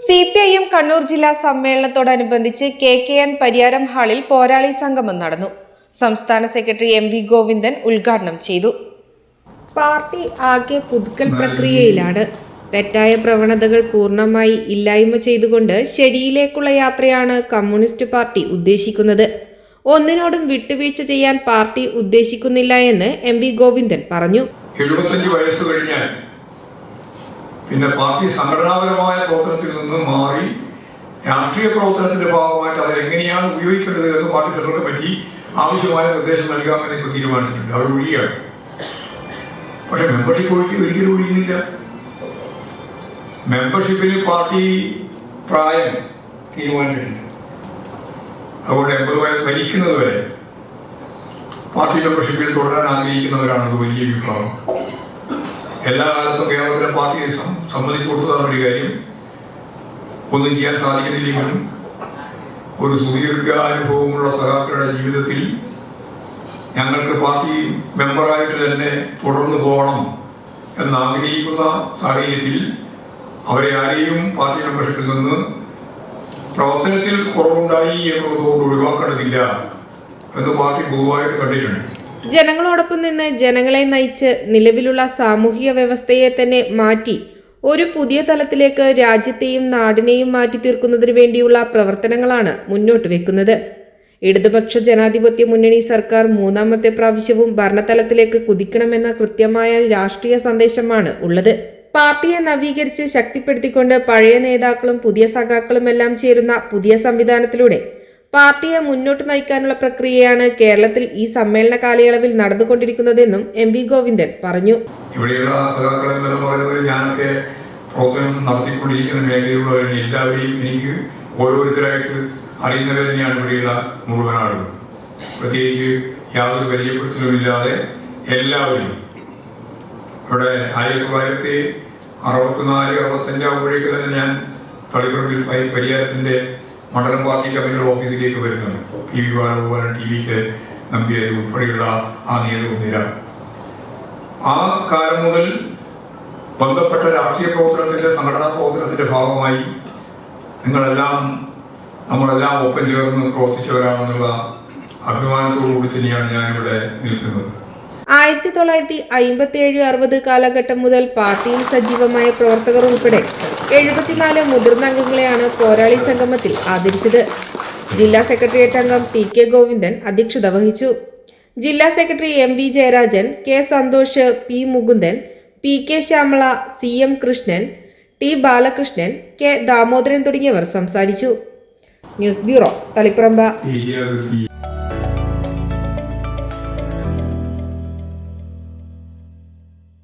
C P I M Kannur ജില്ലാ സമ്മേളനത്തോടനുബന്ധിച്ച് K K N Pariyaram ഹാളിൽ പോരാളി സംഗമം നടന്നു. സംസ്ഥാന സെക്രട്ടറി എം വി ഗോവിന്ദൻ ഉദ്ഘാടനം ചെയ്തു. പാർട്ടി ആകെ പുതുക്കൽ പ്രക്രിയയിലാണ്. തെറ്റായ പ്രവണതകൾ പൂർണമായി ഇല്ലായ്മ ചെയ്തുകൊണ്ട് ശരിയിലേക്കുള്ള യാത്രയാണ് കമ്മ്യൂണിസ്റ്റ് പാർട്ടി ഉദ്ദേശിക്കുന്നത്. ഒന്നിനോടും വിട്ടുവീഴ്ച ചെയ്യാൻ പാർട്ടി ഉദ്ദേശിക്കുന്നില്ല എന്ന് എം വി ഗോവിന്ദൻ പറഞ്ഞു. എഴുപത്തഞ്ച് വയസ്സ് കഴിഞ്ഞാൽ പിന്നെ പാർട്ടി സംഘടനാപരമായ രാഷ്ട്രീയ പ്രവർത്തനത്തിന്റെ ഭാഗമായിട്ട് അവരെങ്ങനെയാണ് ഉപയോഗിക്കേണ്ടത് എന്ന് പാർട്ടി സെൻട്രൽ കമ്മിറ്റി ആവശ്യമായ നിർദ്ദേശം നൽകാമെന്ന് ഇപ്പോൾ തീരുമാനിച്ചിട്ടുണ്ട്. അത് ഒഴിയാണ് പക്ഷെ മെമ്പർഷിപ്പ് ഒഴിക്ക് ഒരിക്കലും ഒഴിയുന്നില്ല. മെമ്പർഷിപ്പിന് പാർട്ടി പ്രായം തീരുമാനിച്ചിട്ടുണ്ട്. അതുകൊണ്ട് എൺപത് വയസ്സ് ഭരിക്കുന്നത് വരെ പാർട്ടി മെമ്പർഷിപ്പിൽ തുടരാൻ ആഗ്രഹിക്കുന്നവരാണ് അത് വലിയ വിപ്ലവം. എല്ലാ കാലത്തും കേരളത്തിലെ പാർട്ടിയെ സംബന്ധിച്ചു കൊടുത്തതാണ് ഒരു കാര്യം. ഒന്നും ചെയ്യാൻ സാധിക്കുന്നില്ലെങ്കിലും ഒരു സുദീർഘ അനുഭവമുള്ള സഖാക്കളുടെ ജീവിതത്തിൽ ഞങ്ങൾക്ക് പാർട്ടി മെമ്പറായിട്ട് തന്നെ തുടർന്നു പോകണം എന്ന് ആഗ്രഹിക്കുന്ന സാഹചര്യത്തിൽ അവരെ ആരെയും പാർട്ടി മെമ്പർഷിപ്പിൽ നിന്ന് പ്രവർത്തനത്തിൽ കുറവുണ്ടായി എന്നുള്ളതുകൊണ്ട് ഒഴിവാക്കേണ്ടതില്ല എന്ന് പാർട്ടി പൊതുവായിട്ട് കണ്ടിട്ടുണ്ട്. ജനങ്ങളോടൊപ്പം നിന്ന് ജനങ്ങളെ നയിച്ച് നിലവിലുള്ള സാമൂഹിക വ്യവസ്ഥയെ തന്നെ മാറ്റി ഒരു പുതിയ തലത്തിലേക്ക് രാജ്യത്തെയും നാടിനെയും മാറ്റി തീർക്കുന്നതിന് വേണ്ടിയുള്ള പ്രവർത്തനങ്ങളാണ് മുന്നോട്ട് വെക്കുന്നത്. ഇടതുപക്ഷ ജനാധിപത്യ മുന്നണി സർക്കാർ മൂന്നാമത്തെ പ്രാവശ്യവും ഭരണതലത്തിലേക്ക് കുതിക്കണമെന്ന കൃത്യമായ രാഷ്ട്രീയ സന്ദേശമാണ് ഉള്ളത്. പാർട്ടിയെ നവീകരിച്ച് ശക്തിപ്പെടുത്തിക്കൊണ്ട് പഴയ നേതാക്കളും പുതിയ സഖാക്കളുമെല്ലാം ചേരുന്ന പുതിയ സംവിധാനത്തിലൂടെ പാർട്ടിയെ മുന്നോട്ട് നയിക്കാനുള്ള പ്രക്രിയയാണ് കേരളത്തിൽ ഈ സമ്മേളന കാലയളവിൽ നടന്നുകൊണ്ടിരിക്കുന്നതെന്നും എം വി ഗോവിന്ദൻ പറഞ്ഞു. എല്ലാവരെയും എനിക്ക് പ്രത്യേകിച്ച് യാതൊരു എല്ലാവരും ഇവിടെ ആയിരത്തി തൊള്ളായിരത്തി അറുപത്തിനാല് അറുപത്തഞ്ചാകുമ്പോഴേക്ക് തന്നെ ഞാൻ തളിപ്പറമ്പിൽ പരിഹാരത്തിന്റെ മണ്ഡലം പാർട്ടി കമ്മിറ്റിയുടെ ഓഫീസിലേക്ക് വരുന്നുണ്ട്. ടി വി ബാലഗോപാലൻ ടി വിക്ക് നമ്പിയായി ഉൾപ്പെടെയുള്ള ആ നേതൃനിര ആ കാലം മുതൽ ബന്ധപ്പെട്ട രാഷ്ട്രീയ പ്രവർത്തനത്തിന്റെ സംഘടനാ പ്രവർത്തനത്തിന്റെ ഭാഗമായി നിങ്ങളെല്ലാം നമ്മളെല്ലാം ഒപ്പം ചേർന്ന് പ്രവർത്തിച്ചവരാണെന്നുള്ള അഭിമാനത്തോടു കൂടി തന്നെയാണ് ഞാനിവിടെ നിൽക്കുന്നത്. ആയിരത്തി തൊള്ളായിരത്തി അയിമ്പത്തി ഏഴ് അറുപത് കാലഘട്ടം മുതൽ പാർട്ടിയിൽ സജീവമായ പ്രവർത്തകർ ഉൾപ്പെടെ എഴുപത്തിനാല് മുതിർന്ന അംഗങ്ങളെയാണ് പോരാളി സംഗമത്തിൽ ആദരിച്ചത്. ജില്ലാ സെക്രട്ടേറിയറ്റ് അംഗം ടി കെ ഗോവിന്ദൻ അധ്യക്ഷത വഹിച്ചു. ജില്ലാ secretary M V Jayarajan K Santhosh P Mukundan P K Shyamala C M Krishnan T Balakrishnan K Damodaran തുടങ്ങിയവർ സംസാരിച്ചു. News bureau Taliparamba.